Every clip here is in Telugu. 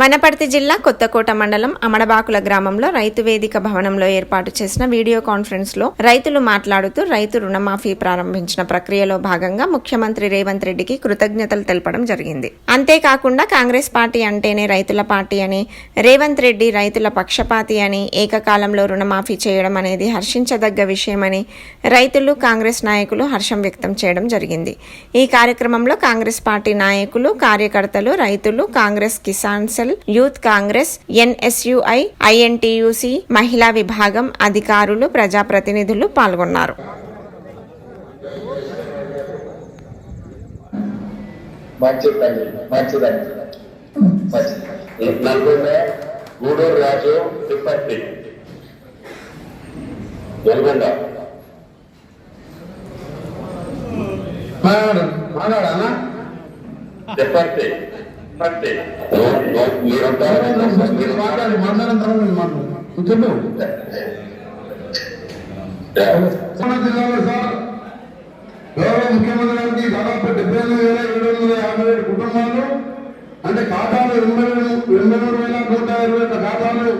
వనపర్తి జిల్లా కొత్తకోట మండలం అమడబాకుల గ్రామంలో రైతు వేదిక భవనంలో ఏర్పాటు చేసిన వీడియో కాన్ఫరెన్స్లో రైతులు మాట్లాడుతూ రైతు రుణమాఫీ ప్రారంభించిన ప్రక్రియలో భాగంగా ముఖ్యమంత్రి రేవంత్ రెడ్డికి కృతజ్ఞతలు తెలపడం జరిగింది. అంతేకాకుండా కాంగ్రెస్ పార్టీ అంటేనే రైతుల పార్టీ అని రేవంత్ రెడ్డి రైతుల పక్షపాతి అని ఏకకాలంలో రుణమాఫీ చేయడం అనేది హర్షించదగ్గ విషయమని రైతులు కాంగ్రెస్ నాయకులు హర్షం వ్యక్తం చేయడం జరిగింది. ఈ కార్యక్రమంలో కాంగ్రెస్ పార్టీ నాయకులు కార్యకర్తలు రైతులు Congress Kisan cell youth Congress NSUI INTUC మహిళా విభాగం అధికారులు ప్రజాప్రతినిధులు పాల్గొన్నారు. మంచిదండి మంచిది నల్గొండ గూడూరు రాజు తిప్పట్టి నల్గొండ మాట్లాడు మాట్లాడాలా మీరంతా మీరు మాట్లాడి మాట్లాడిన తర్వాత మాట్లాడు చెప్పు జిల్లాలో సార్ గౌరవ ముఖ్యమంత్రి గారికి దాదాపు డెబ్బై ఎనిమిది వేల ఏడు వందల యాభై ఏడు కుటుంబాలు అంటే ఖాతాలు ఎనభై రెండు ఎనభై మూడు వేల నూట ఇరవై ఒక్క ఖాతాలు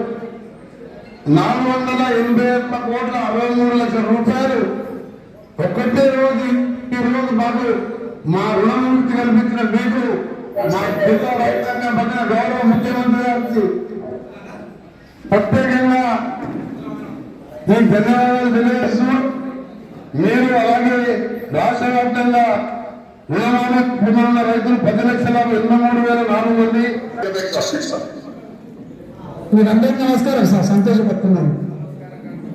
నాలుగు వందల ఎనభై ఒక్క కోట్ల అరవై మూడు లక్షల రూపాయలు ఒక్కటే రోజు ఈ రోజు మాకు మా రుణముక్తి కల్పించిన మీకు మా జిల్లా రైతాంగం పట్టిన గౌరవ ముఖ్యమంత్రి గారికి ప్రత్యేకంగా నేను ధన్యవాదాలు తెలియజేస్తూ మీరు అలాగే రాష్ట్ర వ్యాప్తంగా రుణమాఫీ పొందుతున్న రైతులు పది లక్షల ఎనభై మూడు వేల నాలుగు మంది మీరందరికీ నమస్కారం సార్ సంతోషపడుతున్నాను.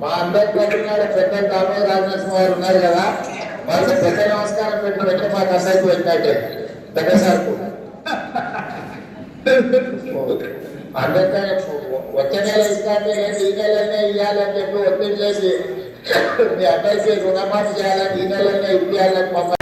మా అందరికి పెట్టినాడు పెద్ద దామోదర రాజనరసింహ గారు ఉన్నారు కదా వాళ్ళకి పెద్ద నమస్కారం పెట్టి పెట్టి మాకు అందరికి పెట్టినట్టే. పెద్ద సార్కు అందరికీ వచ్చే నెల ఇస్తాంటే లేదు ఈ నెలనే ఇవ్వాలని చెప్పి ఒత్తిడి చేసి మీ అందరికీ రుణమాఫీ చేయాలని ఈ నెలనే ఇవ్వాలని మమ్మల్ని